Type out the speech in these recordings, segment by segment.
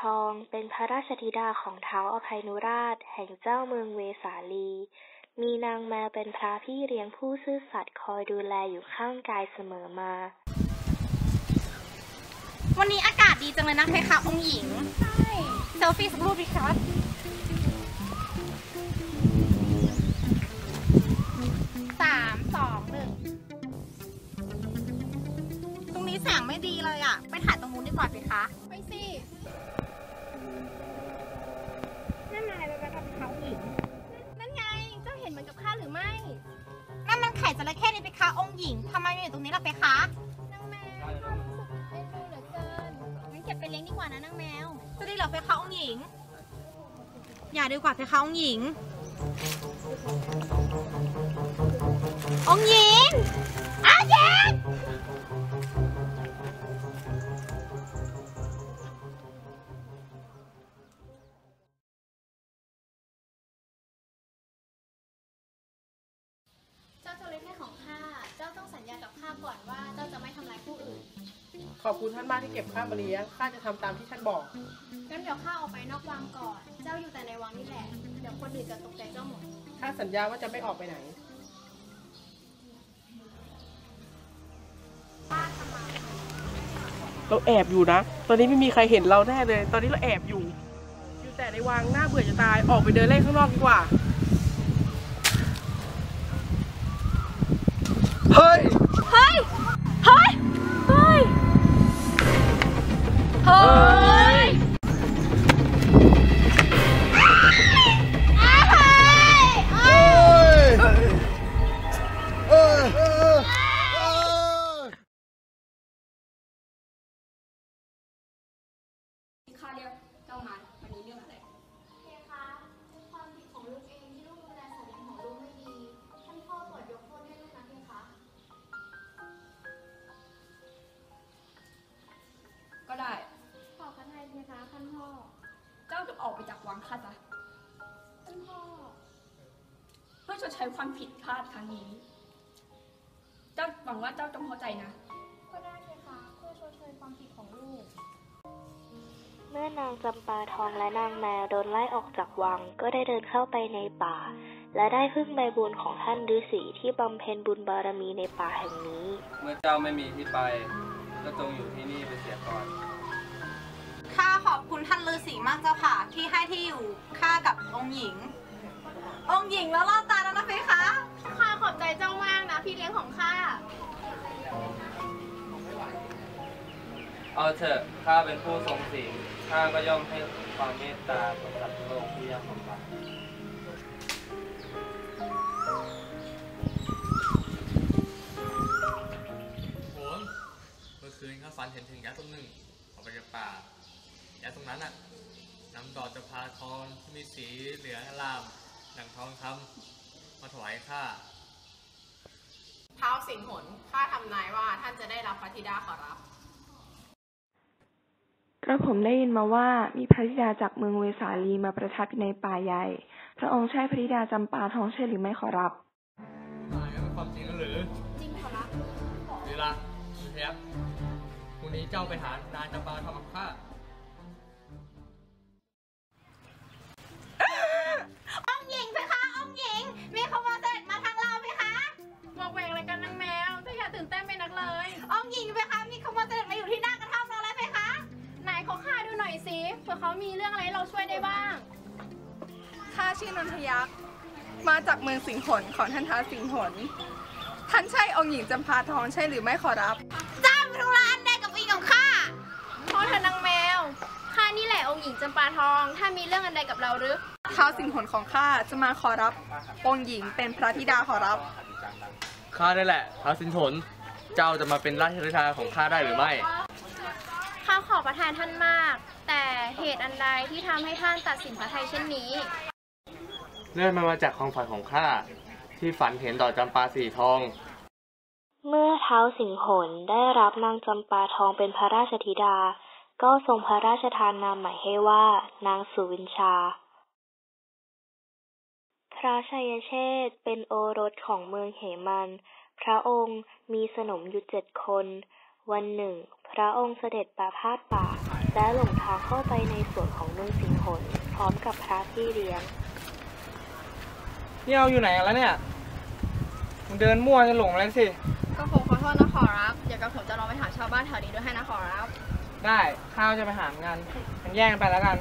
ทองเป็นพระราชธิดาของท้าวอภัยนุราช แห่งเจ้าเมืองเวสาลี มีนางแมวเป็นพระพี่เลี้ยงผู้ซื่อสัตย์คอยดูแลอยู่ข้างกายเสมอมา วันนี้อากาศดีจังเลยนะเพคะองค์หญิง ใช่เซลฟี่สักรูปดิคะสามสองหนึ่งตรงนี้แสงไม่ดีเลยอะไปถ่ายตรงนู้นดีกว่าเพคะ ไปสิ นั่นไงไปไปกับเขาหญิงนั่นไง เจ้าเห็นเหมือนกับข้าหรือไม่ นั่นมันไข่จระเข้นี่เพคะองค์หญิงทำไมมาอยู่ตรงนี้ล่ะเพคะนางแมวความรู้สึกเอ็นดูเหลือเกิน งั้นเก็บไปเลี้ยงดีกว่านะนางแมว จะดีเหรอเพคะองค์หญิง อย่าดีกว่าเพคะองค์หญิง องค์หญิง กับข้าก่อนว่าเจ้าจะไม่ทำร้ายผู้อื่น ขอบคุณท่านมากที่เก็บข้ามาเลี้ยง ข้าจะทำตามที่ท่านบอก งั้นเดี๋ยวข้าออกไปนอกวังก่อน เจ้าอยู่แต่ในวังนี่แหละ เดี๋ยวคนอื่นจะตกใจเจ้าหมด ข้าสัญญาว่าจะไม่ออกไปไหน เราแอบอยู่นะ ตอนนี้ไม่มีใครเห็นเราแน่เลย ตอนนี้เราแอบอยู่ อยู่แต่ในวังหน้าเบื่อจะตาย ออกไปเดินเล่นข้างนอกดีกว่า เฮ้ยเฮ้ย เจ้าจะออกไปจากวังข้าซะท่านพ่อเพื่อชดใช้ความผิดพลาดครั้งนี้ เจ้าหวังว่าเจ้าต้องเข้าใจนะ ก็ได้เพคะเพื่อชดเชยความผิดของลูก เมื่อนางจำปาทองและนางแมวโดนไล่ออกจากวังก็ได้เดินเข้าไปในป่า และได้พึ่งใบบุญของท่านฤาษีที่บำเพ็ญบุญบารมีในป่าแห่งนี้ เมื่อเจ้าไม่มีที่ไป ก็จงอยู่ที่นี่ไปเสียก่อนข้าขอบ คุณท่านฤาษีมากเจ้าค่ะ ที่ให้ที่อยู่ข้ากับองค์หญิง องค์หญิงแล้วรอดตาแล้วนะเพคะข้าขอบใจเจ้ามากนะ พี่เลี้ยงของข้าอเอาเถอะข้าเป็นผู้ทรงศีลข้าก็ย่อมให้ความเมตตากับสัตว์โลกที่ยากลำบากโหนเมื่อคืนข้าฝันเห็นถึงยักษ์ตัวหนึ่งออกไปจากป่ายักษ์ตรงนั้นน่ะ นำดอกจะพาทองที่มีสีเหลืองอลามดังทองคำมาถวายข้าเท้าสิงหนข้าทำนายว่าท่านจะได้รับพระธิดาขอรับ กระผมได้ยินมาว่ามีพระธิดาจากเมืองเวสาลีมาประทับอยู่ในป่าใหญ่ พระองค์ใช่พระธิดาจำปาทองใช่หรือไม่ขอรับหมายเป็นความจริงหรือ จริงขอรับดีละคุณเทพพรุ่งนี้เจ้าไปหานางจำปาทองกับข้า เผื่อเขามีเรื่องอะไรให้เราช่วยได้บ้าง ข้าชื่อนนทยักษ์ มาจากเมืองสิงหนของท่านท้าวสิงหน ท่านใช่องค์หญิงจำพาทองใช่หรือไม่ขอรับ เจ้าเป็นธุระอันใดกับอีของข้าพอเธอนางแมว ข้านี่แหละองค์หญิงจำปาทอง ถ้ามีเรื่องอันใดกับเราหรือท้าวสิงหนของข้าจะมาขอรับ องค์หญิงเป็นพระธิดาขอรับ ข้าได้แหละท้าวสินทนเจ้าจะมาเป็นราชธิดาของข้าได้หรือไม่ ข้าขอประทานท่านมาก แต่เหตุอันใดที่ทำให้ท่านตัดสินพระทัยเช่นนี้เลื่อนมามาจากความฝันของข้าที่ฝันเห็นดอกจำปาสีทอง เมื่อเท้าวสิงหนได้รับนางจำปาทองเป็นพระราชธิดา ก็ทรงพระราชทานนามใหม่ให้ว่านางสุวินชา พระชัยเชษฐ์เป็นโอรสของเมืองเหมัน พระองค์มีสนมอยู่เจ็ดคน วันหนึ่งพ ระองค์เสด็จประพาสป่า และหลงทางเข้าไปในสวนของเมืองสิงหนพร้อมกับพระพี่เลี้ยง นี่เราอยู่ไหนกันแล้วเนี่ยมึงเดินมั่วจะหลงแล้วสิ ก็ผมขอโทษนะขอรับ เดี๋ยวกับผมจะลองไปถามชาวบ้านแถวนี้ด้วยให้นะขอรับ ได้ข้าวจะไปหามกันมันแย่งกันไปแล้วกัน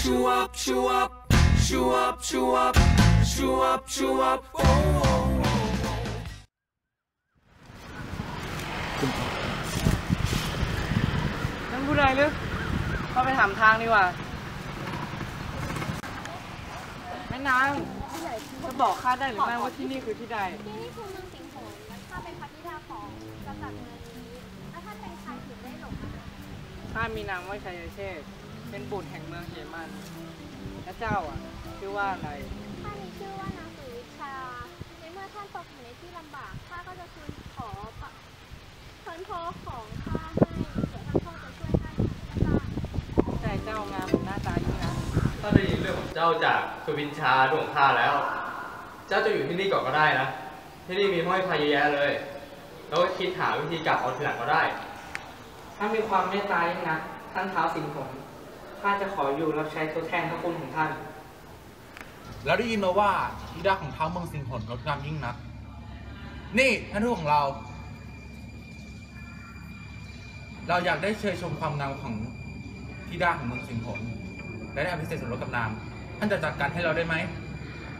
Shoo up, shoo up, shoo up, shoo up, shoo up, shoo up, oh, oh, oh. นั่นพูดอะไรหรือเข้าไปถามทางดีกว่า แม่นางจะบอกข้าได้หรือไม่ว่าที่นี่คือที่ใด ที่นี่คือเมืองสิงห์โหนและข้าเป็นพระธิดาของกษัตริย์เมืองนี้และท่านเป็นใครถึงได้หลงมาหาข้ามีนามว่าชัยเชษฐ์เป็นบุตรแห่งเมืองเหมันและเจ้าอะชื่อว่าอะไรข้ามี ชื่อว่านางสุวิชา ในเมื่อท่านตกอยู่ในที่ลำบากข้าก็จะคืนขอพระคืนโทของข้าให้เผื่อท่านพ่อจะช่วยท่านได้บ้างใจเจ้างามหนหน้าตายิ่งนะถ้าได้ยินเรื่องของเจ้าจากสุวินชาดวงข้าแล้ว เจ้าจะอยู่ที่นี่ก่อนก็ได้นะ ที่นี่มีห้อยพายเยอะแยะเลย แล้วก็คิดหาวิธีกลับเอาทีหลังก็ได้ถ้ามีความเมตตายิ่งนะท่านเท้าสิงห์ผมข้าจะขออยู่รับใช้ทดแทนพระคุณของท่าน แล้วได้ยินมาว่าธิดาของท้าวเมืองสิงหนงดงามยิ่งนัก นี่ท่านทูตของเรา เราอยากได้เชยชมความงามของธิดาของเมืองสิงหนและได้อภิเษกสมรสกับนางท่านจะจัดการให้เราได้ไหม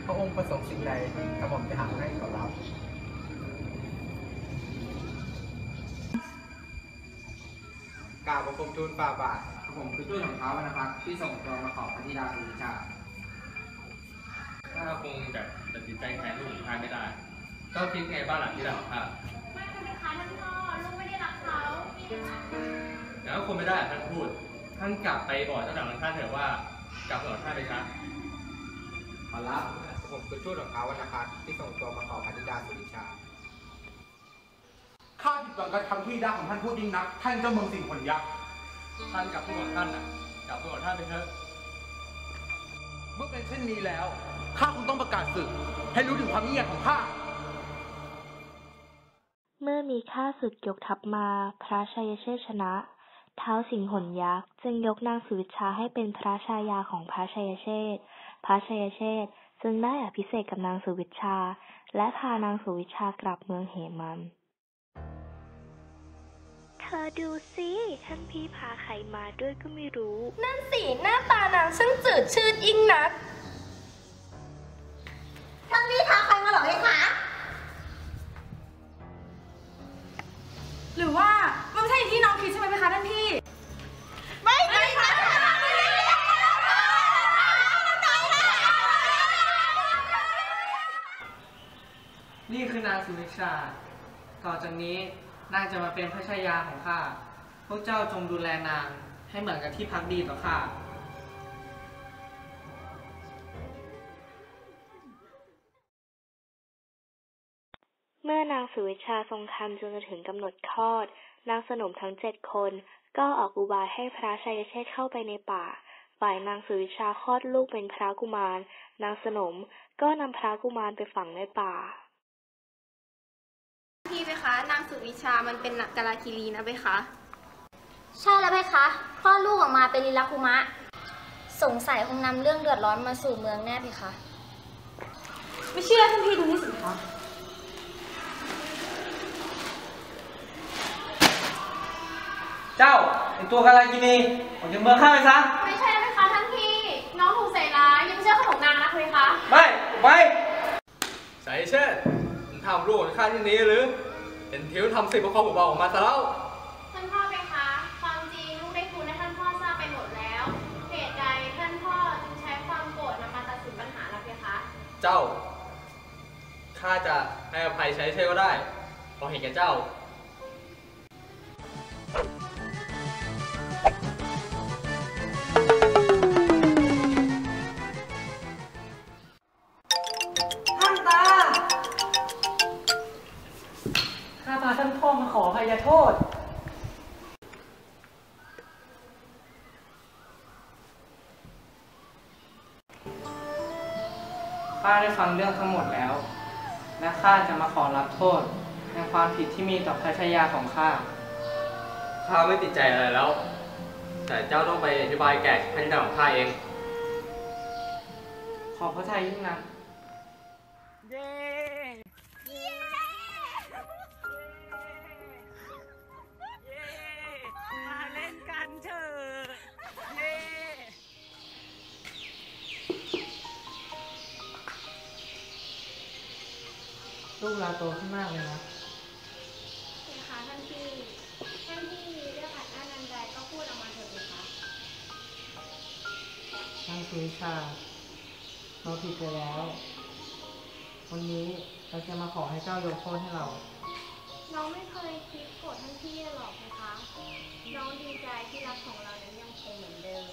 พระองค์ประสงค์สิ่งใดกระหม่อมจะหาให้ขอรับกล่าวบังคมทูลฝ่าบาทผมคือตู้ของเท้าวรรณพักที่ส่งตัวมาขอพระธิดาสุวิชา ข้าคงจะตัดสินใจแทนลูกของข้าไม่ได้ เจ้าคิดไงบ้างหลังที่ได้ของข้าไม่เป็นไรคะท่านพ่อลูกไม่ได้รักเขาแล้วก็คงไม่ได้ท่านพูด ท่านกลับไปบอกเจ้าหน้าที่ท่านเถอะว่ากลับไปบอกท่านไปซะขอรับผมคือทูตของเท้าวรรณพักที่ส่งตัวมาขอพระธิดาสุวิชา ข้าผิดหวังการทำที่ธิดาของท่านพูดยิ่งนัก ท่านเจ้าเมืองสิงหนยักษ์ ท่านกลับไปบอกท่านน่ะกลับไปบอกท่านไปเถอะ เมื่อเป็นเช่นนี้แล้ว ข้าคงต้องประกาศศึก ให้รู้ถึงความยิ่งใหญ่ของข้า เมื่อมีข้าศึกยกทัพมาพระชัยเชษฐ์ชนะเท้าวสิงหนยักษ์จึงยกนางสุวิชาให้เป็นพระชายาของพระชัยเชษฐ์พระชัยเชษฐ์จึงได้อภิเษกกับนางสุวิชา และพานางสุวิชากลับเมืองเหมัน เธอดูสิท่านพี่พาใครมาด้วยก็ไม่รู้ นั่นสิหน้าตานางช่างจืดชืดยิ่งนัก ท่านนี่พาใครมาหรอเอ้คะหรือว่ามันไม่ใช่ที่น้องคิดใช่ไหมไหคะท่านพี่ ไม่ไม่นี่คือนางสุวิชา ต่อจากนี้นางจะมาเป็นพระชายาของข้า พวกเจ้าจงดูแลนางให้เหมือนกับที่พักดีต่อข้าางสุวิชาทรงครรภ์จนจะถึงกำหนดคลอด นางสนมทั้งเจ็ดคน ก็ออกอุบายให้พระชัยเชษฐ์เข้าไปในป่า ฝ่ายนางสุวิชาคลอดลูกเป็นพระกุมาร นางสนมก็นำพระกุมารไปฝังในป่า พี่ไหมคะ นางสุวิชามันเป็นกาลาคิรีนะไหมคะ ใช่แล้วไหมคะคลอดลูกออกมาเป็นลีลาคุมะ สงสัยคงนำเรื่องเดือดร้อนมาสู่เมืองแน่เพคะ ไม่เชื่อท่านพี่ดูนี่สิคะ เจ้าไอตัวกาลากินีออกจากเมืองข้าไปซะ ไม่ใช่ไหมคะท่านพี่ น้องถูกใส่ร้ายยังไม่เชื่อขนมนางนะเพคะไม่ไปใส่เช่นมึงทำลูกของข้าที่นี้หรือ เห็นทิวทำสิบประคองผมบอกออกมาซะแล้วท่านพ่อเพคะ ความจริงลูกได้ทูลให้ท่านพ่อทราบไปหมดแล้วเหตุใดท่านพ่อจึงใช้ความโกรธนำมาตัดสินปัญหาล่ะเพคะ เจ้าข้าจะให้อภัยใช้เช่ก็ได้เพราะเห็นแก่เจ้า ท่านตา ข้าพาท่านพ่อมาขออภัยโทษ ข้าได้ฟังเรื่องทั้งหมดแล้ว และข้าจะมาขอรับโทษในความผิดที่มีต่อพระชายาของข้า ข้าไม่ติดใจอะไรแล้ว แต่เจ้าต้องไปอธิบายแก่พระธิดาของข้าเอง ขอพระทัยยิ่งนักมาเล่นกันเถอะเย้ลูกเราโตขึ้นมากเลยนะ นางสุวิชาเราผิดไปแล้ว วันนี้เราจะมาขอให้เจ้ายกโทษให้เรา น้องไม่เคยคิดโกรธท่านพี่หรอกนะคะ น้องดีใจที่รักของเรานั้นยังคงเหมือนเดิม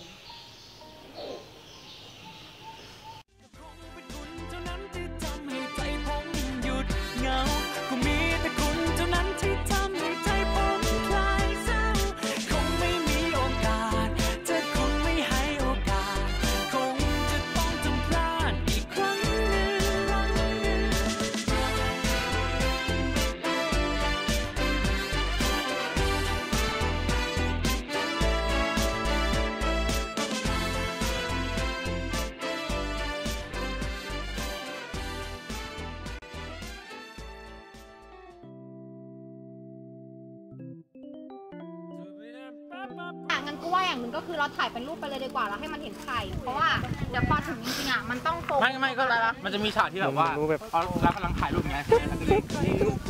อะงั้นก็ว่าอย่างหนึ่งก็คือเราถ่ายเป็นรูปไปเลยดีกว่าแล้วให้มันเห็นไข่เพราะว่าเดี๋ยวพอถึงจริงๆอะมันต้องโฟกัสไม่ไม่ก็มันจะมีฉากที่แบบว่าเอาเรากำลังถ่ายรูปไง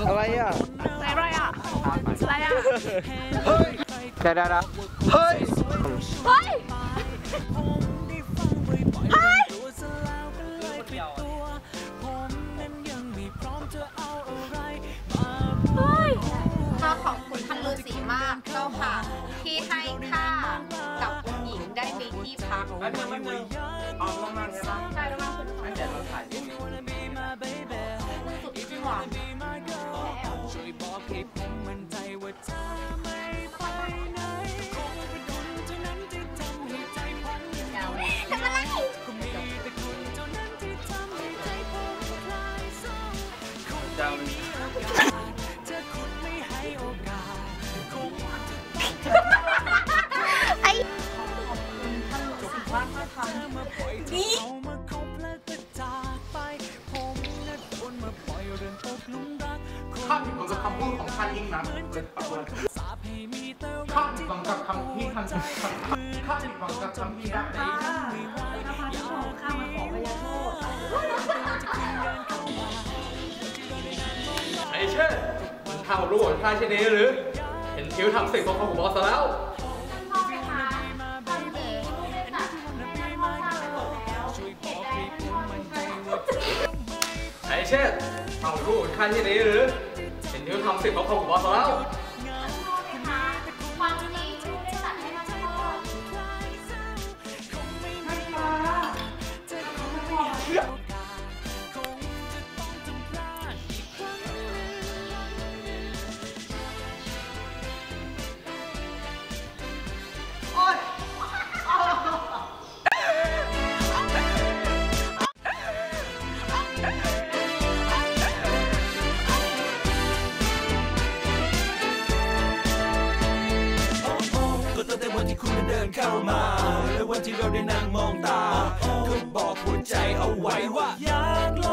อะไรอะอะไรอะอะไรอะเดี๋ยวเดี๋ยวเดี๋ยวเฮ้ยเฮ้ยเฮ้ยเฮ้ยข้าขอบคุณท่านฤาษีมากเจ้าค่ะที่ให้ ที่พักแล้วเธอไม่มีเอาลงมาใช่ไหมใช่แล้วมาคุณงั้นเดี๋ยวเราถ่ายรูปนี้สุดจริงหว่ะ นั้นควรมาปล่อยเรื่องตกหลุมรักข้าผิดหวังกับคำพูดของท่านยิ่งนักเลยปะวันสาบให้มีแต่ข้าผิดหวังกับคำที่ท่านข้าผิดหวังกับคำที่ท่านได้ไอ้เช่นมึงทำกับลูกของข้าเช่นนี้หรือ เห็นทิวทำสิบประคองผมบอกซะแล้ว เหตุใดท่านพ่อจึงทำไอ้เช่นเอาลูกข้าที่นี้หรือเห็นนิ้วทำสิบเขาของบอสแล้ว ที่เราได้นั่งมองตาก็บอกหัวใจเอาไว้ว่าอยาก